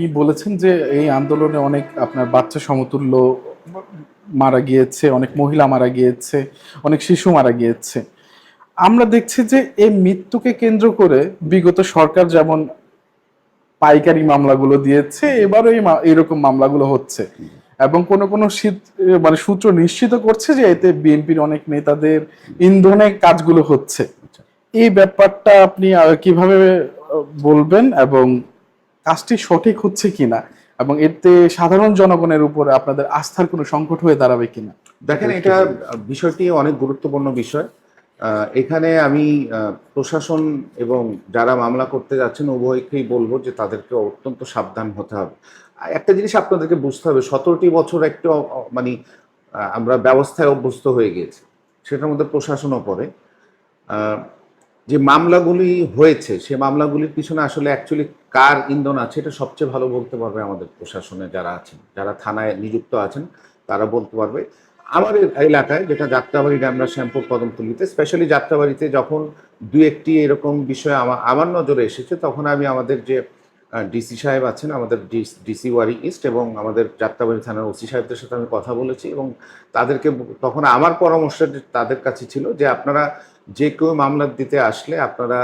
আপনি বলেছেন যে এই আন্দোলনে অনেক আপনার বাচ্চা সমতুল্য মারা গিয়েছে, অনেক মহিলা মারা গিয়েছে, অনেক শিশু মারা গিয়েছে। আমরা দেখছি যে এই মৃত্যুকে কেন্দ্র করে বিগত সরকার যেমন পাইকারি মামলাগুলো দিয়েছে এবারও এই এরকম মামলাগুলো হচ্ছে। এবং কোন কোনো শীত- মানে সূত্র নিশ্চিত করছে যে এতে বিএনপির অনেক নেতাদের ইন্ধনে কাজগুলো হচ্ছে। এই ব্যাপারটা আপনি কীভাবে বলবেন এবং কাজটি সঠিক হচ্ছে কিনা এবং এতে সাধারণ জনগণের উপরে আপনাদের আস্থার কোনো সংকট হয়ে দাঁড়াবে কিনা? দেখেন এটা বিষয়টি অনেক গুরুত্বপূর্ণ বিষয়। এখানে আমি প্রশাসন এবং যারা মামলা করতে যাচ্ছেন উভয়কেই বলব যে তাদেরকে অত্যন্ত সাবধান হতে হবে। একটা জিনিস আপনাদেরকে বুঝতে হবে সতেরোটি বছর একটা মানে আমরা ব্যবস্থায় অভ্যস্ত হয়ে গিয়েছি। সেটার মধ্যে প্রশাসনও পড়ে। যে মামলাগুলি হয়েছে, সে মামলাগুলির পিছনে আসলে অ্যাকচুয়ালি কার ইন্ধন আছে, এটা সবচেয়ে ভালো বলতে পারবে আমাদের প্রশাসনে যারা আছেন। যারা থানায় নিযুক্ত আছেন, তারা বলতে পারবে। আমার এলাকায় যেটা যাত্রাবাড়ি আমরা শ্যামপুর কদমতলিতে স্পেশালি যাত্রাবাড়িতে যখন দু একটি এরকম বিষয় আমার আমার নজরে এসেছে, তখন আমি আমাদের যে ডিসি সাহেব আছেন, আমাদের ডিসি ওয়ারি ইস্ট এবং আমাদের যাত্রাবাড়ি থানার ওসি সাহেবদের সাথে আমি কথা বলেছি এবং তাদেরকে তখন আমার পরামর্শ তাদের কাছে ছিল যে আপনারা যে কেউ মামলা দিতে আসলে আপনারা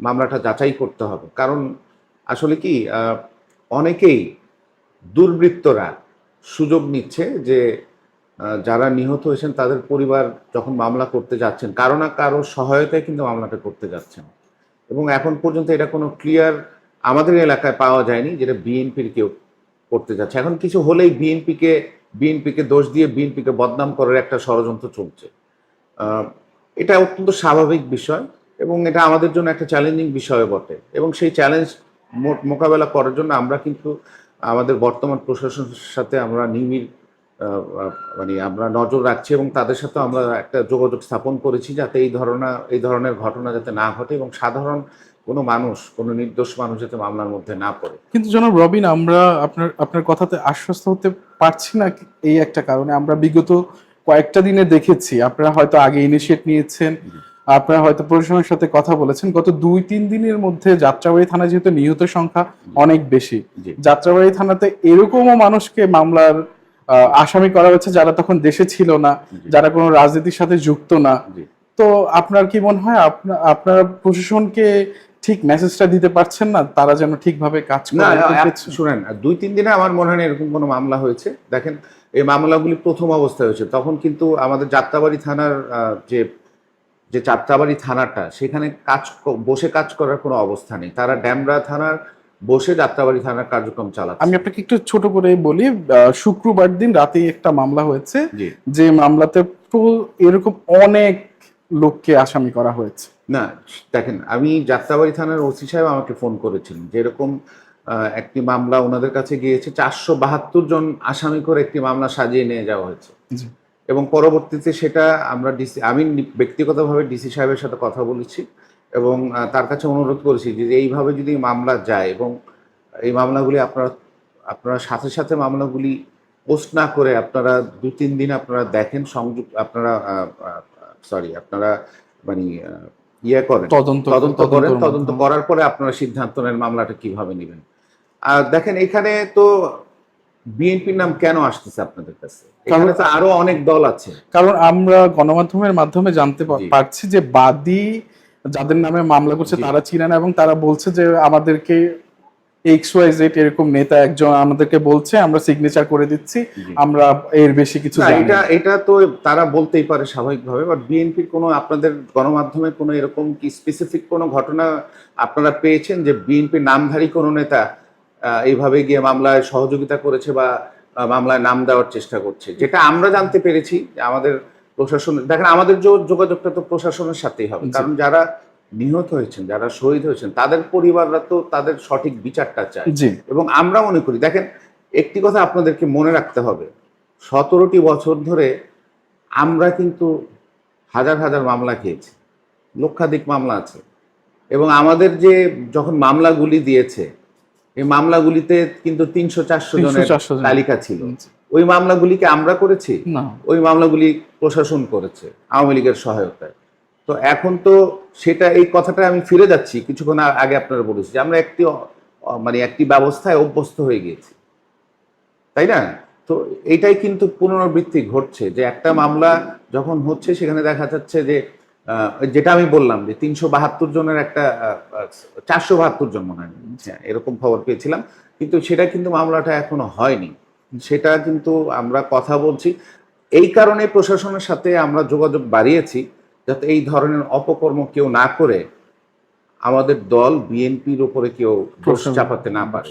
মামলাটা যাচাই করতে হবে। কারণ আসলে কি অনেকেই দুর্বৃত্তরা সুযোগ নিচ্ছে যে যারা নিহত হয়েছেন তাদের পরিবার যখন মামলা করতে যাচ্ছেন, কারও না কারও সহায়তায় কিন্তু মামলাটা করতে যাচ্ছেন। এবং এখন পর্যন্ত এটা কোনো ক্লিয়ার আমাদের এলাকায় পাওয়া যায়নি যেটা বিএনপির কেউ করতে যাচ্ছে। এখন কিছু হলেই বিএনপিকে বিএনপিকে দোষ দিয়ে বিএনপিকে বদনাম করার একটা ষড়যন্ত্র চলছে। এটা অত্যন্ত স্বাভাবিক বিষয় এবং এটা আমাদের জন্য একটা চ্যালেঞ্জিং বিষয় বটে। এবং সেই চ্যালেঞ্জ মোকাবেলা করার জন্য আমরা কিন্তু আমাদের বর্তমান প্রশাসনের সাথে আমরা নিবিড় মানে আমরা নজর রাখছি এবং তাদের সাথে আমরা একটা যোগাযোগ স্থাপন করেছি যাতে এই ধরনের এই ধরনের ঘটনা যাতে না ঘটে এবং সাধারণ কোনো মানুষ কোনো নির্দোষ মানুষ যাতে মামলার মধ্যে না পড়ে। কিন্তু জনাব রবিন আমরা আপনার আপনার কথাতে আশ্বস্ত হতে পারছি না এই একটা কারণে। আমরা বিগত কয়েকটা দিনে দেখেছি আপনারা হয়তো আগে ইনিশিয়েট নিয়েছেন আপনারা হয়তো প্রশাসনের সাথে কথা বলেছেন গত দুই তিন দিনের মধ্যে যাত্রাবাড়ি থানা যেহেতু নিহত সংখ্যা অনেক বেশি যাত্রাবাড়ি থানাতে এরকমও মানুষকে মামলার আসামি করা হয়েছে যারা তখন দেশে ছিল না যারা কোনো রাজনীতির সাথে যুক্ত না। তো আপনার কি মনে হয় আপনারা প্রশাসনকে ঠিক মেসেজটা দিতে পারছেন না তারা যেন ঠিকভাবে কাজ করে। শুনেন দুই তিন দিনে আমার মনে হয় এরকম কোনো মামলা হয়েছে। দেখেন এই মামলাগুলি প্রথম অবস্থায় হয়েছে। তখন কিন্তু আমাদের যাত্রাবাড়ি থানার যে যে যাত্রাবাড়ি থানাটা সেখানে কাজ বসে কাজ করার কোনো অবস্থা নেই। তারা ড্যামরা থানার বসে যাত্রাবাড়ি থানার কার্যক্রম চালাচ্ছে। আমি আপনাকে একটু ছোট করে বলি শুক্রবার দিন রাতে একটা মামলা হয়েছে। যে মামলাতে এরকম অনেক লোককে আসামি করা হয়েছে। না দেখেন আমি যাত্রাবাড়ি থানার ওসি সাহেব আমাকে ফোন করেছিলেন যেরকম একটি মামলা ওনাদের কাছে গিয়েছে চারশো বাহাত্তর জন আসামি করে একটি মামলা সাজিয়ে নিয়ে যাওয়া হয়েছে। এবং পরবর্তীতে সেটা আমরা ডিসি আমি ব্যক্তিগতভাবে ডিসি সাহেবের সাথে কথা বলেছি এবং তার কাছে অনুরোধ করেছি যে এইভাবে যদি মামলা যায় এবং এই মামলাগুলি আপনারা আপনারা সাথে সাথে মামলাগুলি পোস্ট না করে আপনারা দু তিন দিন আপনারা দেখেন সংযোগ আপনারা সরি আপনারা মানে ইয়ে করেন তদন্ত তদন্ত করেন তদন্ত করার পরে আপনারা সিদ্ধান্ত নেন মামলাটা কীভাবে নেবেন। আর দেখেন এখানে তো বিএনপির নাম কেন আসতেছে আপনাদের কাছে? তো আরও অনেক দল আছে। কারণ আমরা গণমাধ্যমের মাধ্যমে জানতে পারছি যে বাদী যাদের নামে মামলা করছে। তারা চিনেন এবং তারা বলছে যে আমাদেরকে এক্স ওয়াই জেড এরকম নেতা একজন আমাদেরকে বলছে আমরা সিগনেচার করে দিচ্ছি আমরা এর বেশি কিছু জানি এটা এটা তো তারা বলতেই পারে স্বাভাবিকভাবে বাট বিএনপির কোনো আপনাদের গণমাধ্যমে কোনো এরকম কি স্পেসিফিক কোনো ঘটনা আপনারা পেয়েছেন যে বিএনপির নামধারী কোনো নেতা এইভাবে গিয়ে মামলায় সহযোগিতা করেছে বা মামলায় নাম দেওয়ার চেষ্টা করছে? যেটা আমরা জানতে পেরেছি আমাদের প্রশাসন দেখেন আমাদের যোগাযোগটা তো প্রশাসনের সাথেই হবে কারণ যারা নিহত হয়েছেন যারা শহীদ হয়েছেন তাদের পরিবাররা তো তাদের সঠিক বিচারটা চায়। জি। এবং আমরা মনে করি দেখেন একটি কথা আপনাদেরকে মনে রাখতে হবে সতেরোটি বছর ধরে আমরা কিন্তু হাজার হাজার মামলা খেয়েছি লক্ষাধিক মামলা আছে। এবং আমাদের যে যখন মামলাগুলি দিয়েছে এই মামলাগুলিতে কিন্তু তিনশো চারশো 300, জনের তালিকা ছিল। ওই মামলাগুলিকে আমরা করেছি? ওই মামলাগুলি প্রশাসন করেছে আওয়ামী লীগের সহায়তায়। তো এখন তো সেটা এই কথাটা আমি ফিরে যাচ্ছি কিছুক্ষণ আগে আপনারা বলেছি যে আমরা একটি মানে একটি ব্যবস্থায় অভ্যস্ত হয়ে গিয়েছি। তাই না? তো এইটাই কিন্তু পুনরাবৃত্তি ঘটছে যে একটা মামলা যখন হচ্ছে সেখানে দেখা যাচ্ছে যে যেটা আমি বললাম যে তিনশো বাহাত্তর জনের একটা চারশো বাহাত্তর জন মনে হয় হ্যাঁ, এরকম খবর পেয়েছিলাম। কিন্তু সেটা কিন্তু মামলাটা এখনও হয়নি। সেটা কিন্তু আমরা কথা বলছি। এই কারণে প্রশাসনের সাথে আমরা যোগাযোগ বাড়িয়েছি। যাতে এই ধরনের অপকর্ম কেউ না করে আমাদের দল বিএনপির উপরে কেউ দোষ চাপাতে না পারে।